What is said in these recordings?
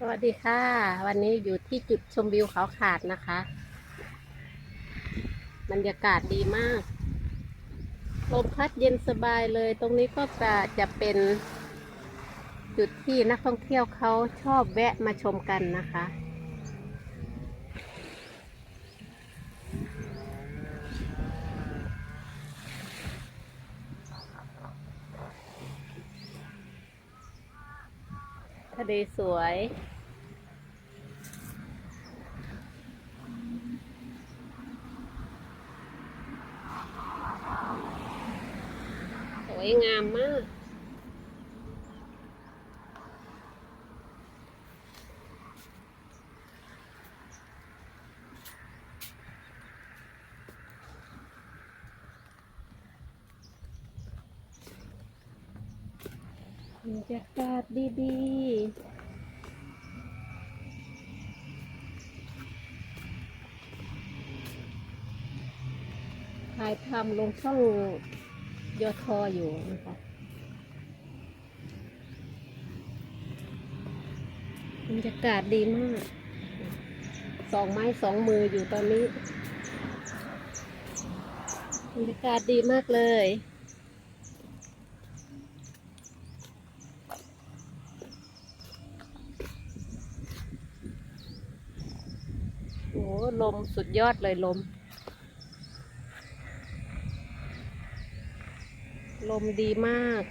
สวัสดีค่ะ วันนี้อยู่ที่จุดชมวิวเขาขาดนะคะ บรรยากาศดีมากลมพัดเย็นสบายเลย ตรงนี้ก็จะจะเป็นจุดที่นักท่องเที่ยวเขาชอบแวะมาชมกันนะคะ ทะเลสวย สวยงามมาก บรรยากาศดีๆถ่ายทำลงช่องยอทออยู่นะคะบรรยากาศดีมาก สองไม้สองมืออยู่ตอนนี้ บรรยากาศดีมากเลย ลมสุดยอดเลยลม ลมดีมาก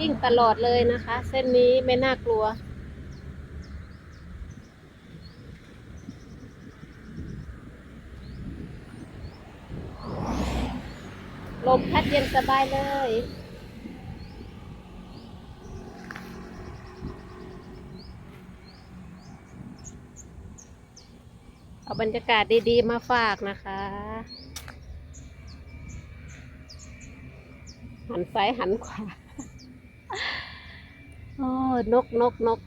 วิ่งตลอดเลยนะคะ เส้นนี้ไม่น่ากลัว ลมพัดเย็นสบายเลยเอาบรรยากาศดีๆ มาฝากนะคะหันซ้ายหันขวา โอ้นกนกนก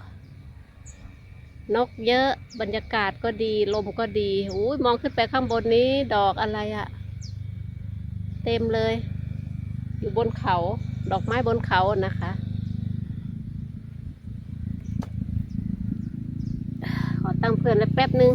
นกเยอะบรรยากาศก็ดี ลมก็ดีอุ้ยมองขึ้นไปข้างบนนี้ดอกอะไรอะเต็มเลย อยู่บนเขา ดอกไม้บนเขานะคะขอตั้งเพื่อนไว้แป๊บนึง